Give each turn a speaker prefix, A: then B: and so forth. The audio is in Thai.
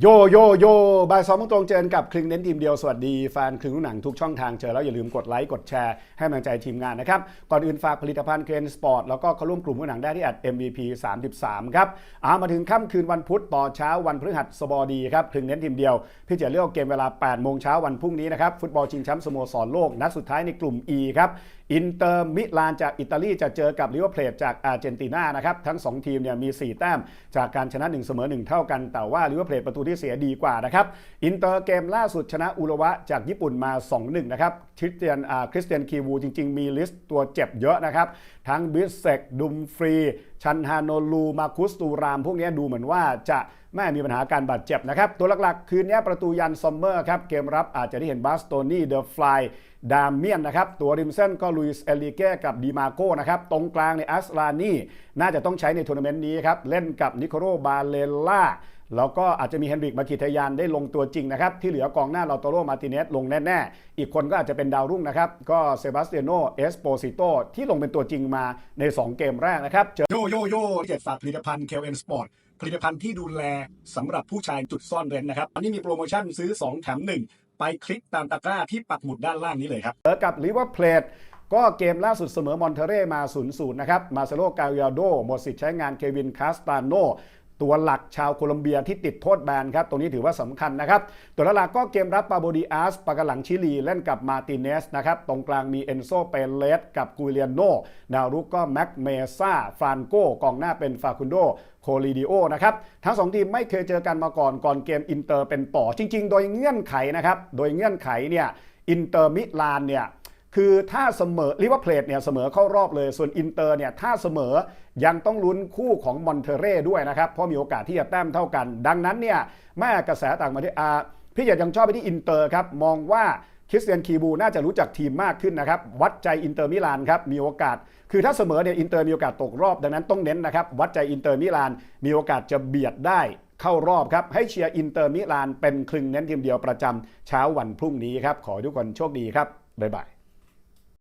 A: โยโยโยบ่ายสองโมงตรงเจอกับคลึงเน้นทีมเดียว สวัสดีแฟนคลึงหนังทุกช่องทางเจอแล้วอย่าลืมกดไลค์ กดแชร์ ให้กำลังใจทีมงานนะครับ ก่อนอื่นฝากผลิตภัณฑ์เคนสปอร์ตแล้วก็เข้าร่วมกลุ่มลูกหนังได้ที่แอด MVP 33 ครับอามาถึงค่ำคืนวันพุธต่อเช้าวันพฤหัสบดีครับคลึงเน้นทีมเดียว พี่จะเลือกเกมเวลา8โมงเช้าวันพรุ่งนี้นะครับฟุตบอลชิงแชมป์สโมสรโลกนัดสุดท้ายในกลุ่ม E ครับ อินเตอร์มิลานจากอิตาลีจะเจอกับลิเวอร์เพลจากอาร์เจนตินานะครับ ทั้ง 2 ทีมเนี่ยมี 4 แต้ม จากการชนะ 1 เสมอ 1 เท่ากัน แต่ว่าลิเวอร์เพลประตูที่เสียดีกว่านะครับ อินเตอร์เกมล่าสุดชนะอุระวะจากญี่ปุ่นมา 2-1 นะครับคริสเตียนคริสเตียนคีวูจริง ๆ มีลิสต์ตัวเจ็บเยอะนะครับ ทั้งบิสเซกดุมฟรี ชันฮานโนลูมาคุสตูราม พวกนี้ดูเหมือนว่าจะ แม่มีปัญหาการบาดเจ็บนะครับ ตัวหลักๆ คืนนี้ประตูยันซอมเมอร์ครับ เกมรับอาจจะได้เห็นบาสโตนี่เดอะฟลายดามเมียนนะครับ ตัวริมเส้นก็ลุยส์เอลิเก้กับดีมาโก้นะครับ ตรงกลางในอัสลานี่ น่าจะต้องใช้ในทัวร์นาเมนต์นี้ครับ เล่นกับนิโคโรบาเลล่าแล้วก็อาจจะมีเฮนริกมาคิทยานได้ลงตัวจริงนะครับ ที่เหลือกองหน้าลาโตโรมาติเนสลงแน่ ๆ อีกคนก็อาจจะเป็นดาวรุ่งนะครับ ก็เซบาสเตียโนเอสโปซิโตที่ลงเป็นตัวจริงมาใน 2 เกมแรกนะครับเจอ
B: โยโยโย่เจ็ดฝากผลิตภัณฑ์ KLN Sport ผลิตภัณฑ์ที่ดูแลสำหรับผู้ชายจุดซ่อนเร้นนะครับอันนี้มีโปรโมชั่นซื้อ 2 แถม 1 ไปคลิกตามตะกร้าที่ปักหมุดด้านล่างนี้เลยครับ
A: เจอกับลิเวอร์เพลทก็เกมล่าสุดเสมอมอนเทเร่มา0-0นะครับ มาเซโลกาเยโดหมดสิทธิ์ใช้งานเควินคาสตาโน ตัวหลักชาวโคลอมเบียที่ติดโทษแบนครับ ตรงนี้ถือว่าสำคัญนะครับ ตัวหลักก็เกมรับปาโบดิอาสปากหลังชิลีเล่นกับมาติเนสนะครับ ตรงกลางมีเอนโซเปเลสกับกุเลียโนดาวรุกก็แม็กเมซ่าฟรานโกกองหน้าเป็นฟาคุนโดโคลิดิโอนะครับ ทั้งสองทีมไม่เคยเจอกันมาก่อนก่อนเกมอินเตอร์เป็นต่อจริง ๆ โดยเงื่อนไขนะครับ โดยเงื่อนไขเนี่ยอินเตอร์มิลานเนี่ย คือถ้าเสมอลิเวอร์เพลทเนี่ยเสมอเข้ารอบเลย ส่วนอินเตอร์เนี่ยถ้าเสมอยังต้องลุ้นคู่ของมอนเทเร่ด้วยนะครับ เพราะมีโอกาสที่จะแต้มเท่ากัน ดังนั้นเนี่ยแม่กระแสต่างประเทศอาพี่เหยียดยังชอบไปที่อินเตอร์ครับ มองว่าคริสเตียนคีบูน่าจะรู้จักทีมมากขึ้นนะครับ วัดใจอินเตอร์มิลานครับ มีโอกาส คือถ้าเสมอเนี่ยอินเตอร์มีโอกาสตกรอบ ดังนั้นต้องเน้นนะครับ วัดใจอินเตอร์มิลาน มีโอกาสจะเบียดได้เข้ารอบครับ ให้เชียร์อินเตอร์มิลานเป็นคลึงเน้นทีมเดียวประจำเช้าวันพรุ่งนี้ครับ ขอทุกคนโชคดีครับ บ๊ายบาย